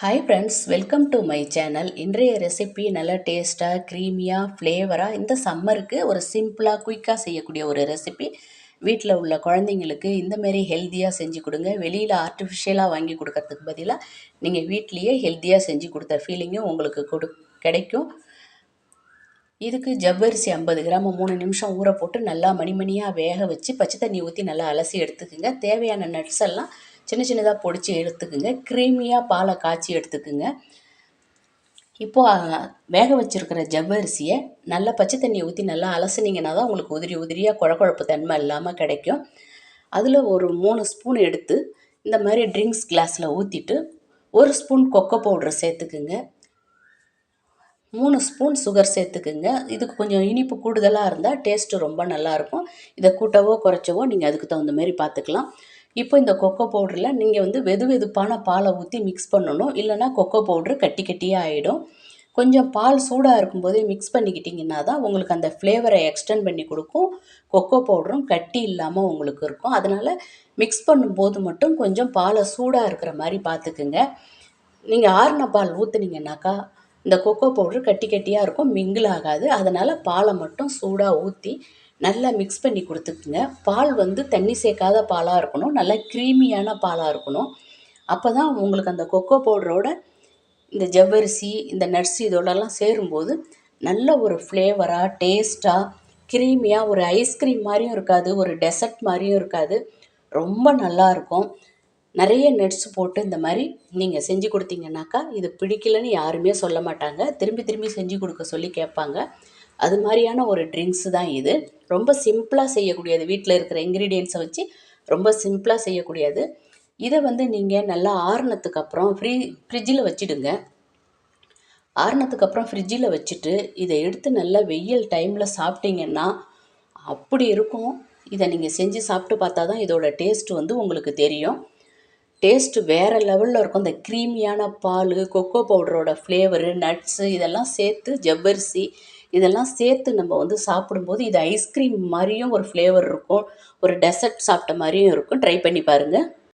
Hi friends welcome to my channel இன்றைய recipe நல்லா டேஸ்ட்டாக க்ரீமியாக ஃப்ளேவராக இந்த சம்மருக்கு ஒரு சிம்பிளாக குயிக்காக செய்யக்கூடிய ஒரு ரெசிபி வீட்டில் உள்ள குழந்தைங்களுக்கு இந்தமாரி ஹெல்த்தியாக செஞ்சு கொடுங்க. வெளியில் ஆர்டிஃபிஷியலாக வாங்கி கொடுக்கறதுக்கு பதிலாக நீங்கள் வீட்லேயே ஹெல்த்தியாக செஞ்சு கொடுத்த ஃபீலிங்கும் உங்களுக்கு கொடு கிடைக்கும். இதுக்கு ஜவ்வரிசி ஐம்பது கிராம் மூணு நிமிஷம் ஊற போட்டு நல்லா மணிமணியாக வேக வச்சு பச்சை தண்ணி ஊற்றி நல்லா அலசி எடுத்துக்கோங்க. தேவையான நட்ஸ் எல்லாம் சின்ன சின்னதாக பொடிச்சு எடுத்துக்குங்க. க்ரீமியாக பாலை காய்ச்சி எடுத்துக்குங்க. இப்போது வேக வச்சுருக்கிற ஜவ்வரிசியை நல்லா பச்சை தண்ணியை ஊற்றி நல்லா அலசுனீங்கன்னா தான் உங்களுக்கு உதிரி உதிரியாக குழக்குழப்பு தன்மை இல்லாமல் கிடைக்கும். அதில் ஒரு மூணு ஸ்பூன் எடுத்து இந்த மாதிரி ட்ரிங்க்ஸ் கிளாஸில் ஊற்றிட்டு ஒரு ஸ்பூன் கொக்கோ பவுட்ரு சேர்த்துக்குங்க. மூணு ஸ்பூன் சுகர் சேர்த்துக்குங்க. இதுக்கு கொஞ்சம் இனிப்பு கூடுதலாக இருந்தால் டேஸ்ட்டு ரொம்ப நல்லாயிருக்கும் இதை கூட்டவோ குறைச்சவோ நீங்கள் அதுக்கு தகுந்த மாதிரி பார்த்துக்கலாம் இப்போ இந்த கொக்கோ பவுடரில் நீங்கள் வந்து வெது வெதுப்பான பாலை ஊற்றி மிக்ஸ் பண்ணணும். இல்லைனா கொக்கோ பவுட்ரு கட்டி கட்டியாக ஆகிடும் கொஞ்சம் பால் சூடாக இருக்கும்போதே மிக்ஸ் பண்ணிக்கிட்டிங்கன்னா தான் உங்களுக்கு அந்த ஃப்ளேவரை எக்ஸ்டெண்ட் பண்ணி கொடுக்கும். கொக்கோ பவுடரும் கட்டி இல்லாமல் உங்களுக்கு இருக்கும். அதனால் மிக்ஸ் பண்ணும்போது மட்டும் கொஞ்சம் பாலை சூடாக இருக்கிற மாதிரி பார்த்துக்குங்க. நீங்கள் ஆறுன பால் ஊற்றுனீங்கன்னாக்கா இந்த கொக்கோ பவுட்ரு கட்டி கட்டியாக இருக்கும். மிங்கிள் ஆகாது. அதனால் பாலை மட்டும் சூடாக ஊற்றி நல்லா மிக்ஸ் பண்ணி கொடுத்துக்குங்க. பால் வந்து தண்ணி சேர்க்காத பாலாக இருக்கணும். நல்லா க்ரீமியான பாலாக இருக்கணும். அப்போ தான் உங்களுக்கு அந்த கொக்கோ பவுடரோட இந்த ஜவ்வரிசி இந்த நட்ஸ் இதோடலாம் சேரும்போது நல்ல ஒரு ஃப்ளேவராக டேஸ்ட்டாக க்ரீமியாக ஒரு ஐஸ்கிரீம் மாதிரியும் இருக்காது. ஒரு டெசர்ட் மாதிரியும் இருக்காது. ரொம்ப நல்லாயிருக்கும் நிறைய நட்ஸ் போட்டு இந்த மாதிரி நீங்கள் செஞ்சு கொடுத்தீங்கன்னாக்கா இது பிடிக்கலன்னு யாருமே சொல்ல மாட்டாங்க. திரும்பி திரும்பி செஞ்சு கொடுக்க சொல்லி கேட்பாங்க. அது மாதிரியான ஒரு ட்ரிங்க்ஸு தான் இது. ரொம்ப சிம்பிளாக செய்யக்கூடியது. வீட்டில் இருக்கிற இன்க்ரீடியன்ஸை வச்சு ரொம்ப சிம்பிளாக செய்யக்கூடியது. இதை வந்து நீங்கள் நல்லா ஆறுனத்துக்கு அப்புறம் ஃப்ரீ ஃப்ரிட்ஜில் வச்சுடுங்க. ஆறுனத்துக்கு அப்புறம் ஃப்ரிட்ஜில் வச்சுட்டு இதை எடுத்து நல்லா வெயில் டைமில் சாப்பிட்டீங்கன்னா அப்படி இருக்கும். இதை நீங்கள் செஞ்சு சாப்பிட்டு பார்த்தா தான் இதோட டேஸ்ட் வந்து உங்களுக்கு தெரியும். டேஸ்ட்டு வேறு லெவலில் இருக்கும். இந்த க்ரீமியான பால் கொக்கோ பவுடரோட ஃப்ளேவரு நட்ஸு இதெல்லாம் சேர்த்து ஜவ்வரிசி இதெல்லாம் சேர்த்து நம்ம வந்து சாப்பிடும்போது இது ஐஸ்கிரீம் மாதிரியும் ஒரு ஃப்ளேவர் இருக்கும். ஒரு டெசர்ட் சாப்பிட்ட மாதிரியும் இருக்கும். ட்ரை பண்ணி பாருங்கள்